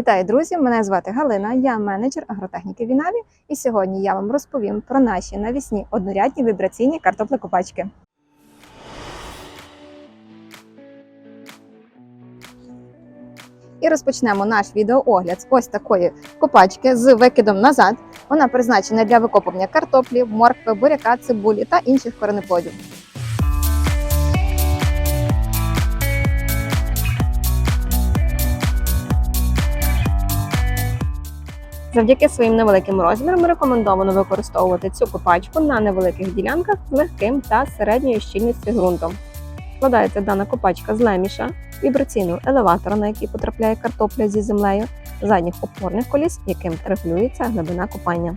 Вітаю, друзі! Мене звати Галина, я менеджер агротехніки Вінаві, і сьогодні я вам розповім про наші навісні однорядні вібраційні картоплекопачки. І розпочнемо наш відеоогляд з ось такої копачки з викидом назад. Вона призначена для викопування картоплі, моркви, буряка, цибулі та інших коренеплодів. Завдяки своїм невеликим розмірам рекомендовано використовувати цю копачку на невеликих ділянках з легким та середньою щільністю ґрунтом. Складається дана копачка з леміша, вібраційного елеватора, на який потрапляє картопля зі землею, задніх опорних коліс, яким регулюється глибина копання.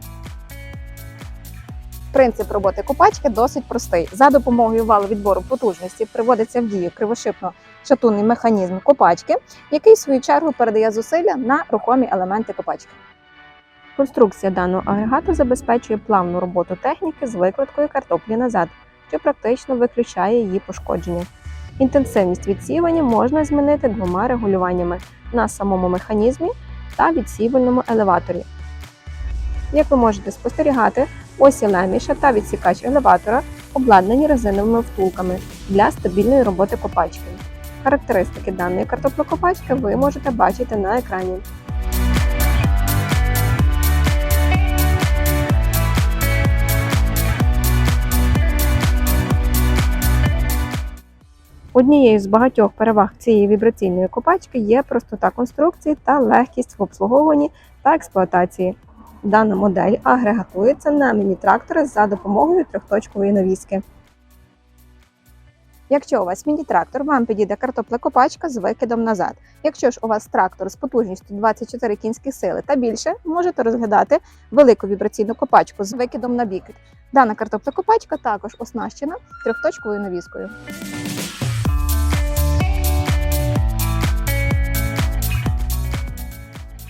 Принцип роботи копачки досить простий. За допомогою валу відбору потужності приводиться в дію кривошипно-шатунний механізм копачки, який в свою чергу передає зусилля на рухомі елементи копачки. Конструкція даного агрегату забезпечує плавну роботу техніки з викладкою картоплі назад, що практично виключає її пошкодження. Інтенсивність відсіювання можна змінити двома регулюваннями на самому механізмі та відсіювальному елеваторі. Як ви можете спостерігати, осі леміша та відсікач елеватора обладнані резиновими втулками для стабільної роботи копачки. Характеристики даної картоплекопачки ви можете бачити на екрані. Однією з багатьох переваг цієї вібраційної копачки є простота конструкції та легкість в обслуговуванні та експлуатації. Дана модель агрегатується на міні-трактори за допомогою трьохточкової навіски. Якщо у вас міні-трактор, вам підійде картоплекопачка з викидом назад. Якщо ж у вас трактор з потужністю 24 кінські сили та більше, можете розглядати велику вібраційну копачку з викидом на бік. Дана картоплекопачка також оснащена трьохточковою навіскою.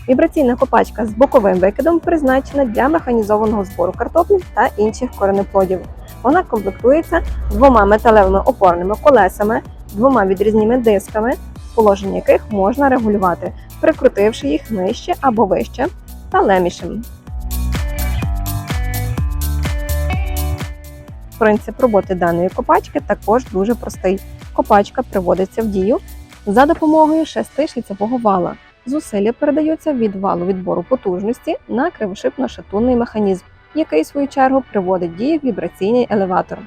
Вібраційна копачка з боковим викидом призначена для механізованого збору картоплі та інших коренеплодів. Вона комплектується двома металевими опорними колесами, двома відрізними дисками, положення яких можна регулювати, прикрутивши їх нижче або вище та лемішем. Принцип роботи даної копачки також дуже простий. Копачка приводиться в дію за допомогою шести шліцевого вала. Зусилля передаються від валу відбору потужності на кривошипно-шатунний механізм, який, в свою чергу, приводить в вібраційний елеватор.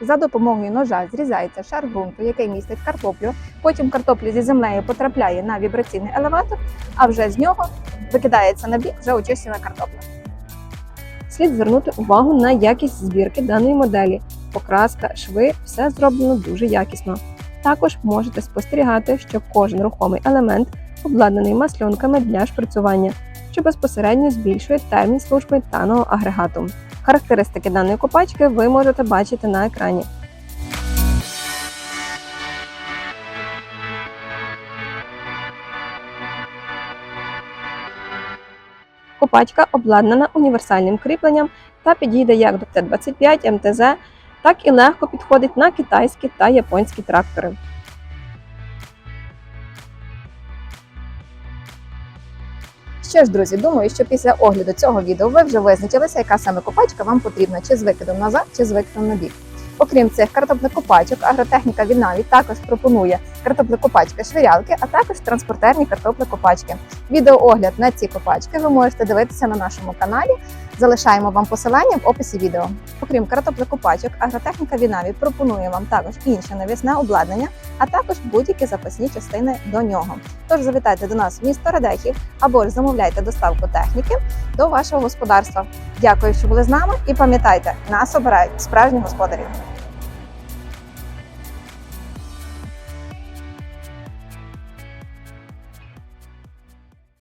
За допомогою ножа зрізається шар ґрунту, який містить картоплю. Потім картопля зі землею потрапляє на вібраційний елеватор, а вже з нього викидається на бік вже очищена картопля. Слід звернути увагу на якість збірки даної моделі. Покраска, шви все зроблено дуже якісно. Також можете спостерігати, що кожен рухомий елемент обладнаний масльонками для шприцювання, що безпосередньо збільшує термін служби даного агрегату. Характеристики даної копачки ви можете бачити на екрані. Копачка обладнана універсальним кріпленням та підійде як до Т-25 МТЗ, так і легко підходить на китайські та японські трактори. Що ж, друзі, думаю, що після огляду цього відео ви вже визначилися, яка саме копачка вам потрібна, чи з викидом назад, чи з викидом на бік. Окрім цих картоплекопачок, агротехніка від Наві також пропонує картоплекопачки швирялки, а також транспортерні картоплекопачки. Відеоогляд на ці копачки ви можете дивитися на нашому каналі. Залишаємо вам посилання в описі відео. Окрім картоплекопачок, агротехніка Вінаві пропонує вам також інше навісне обладнання, а також будь-які запасні частини до нього. Тож завітайте до нас в місто Радехів або ж замовляйте доставку техніки до вашого господарства. Дякую, що були з нами, і пам'ятайте, нас обирають справжні господарі.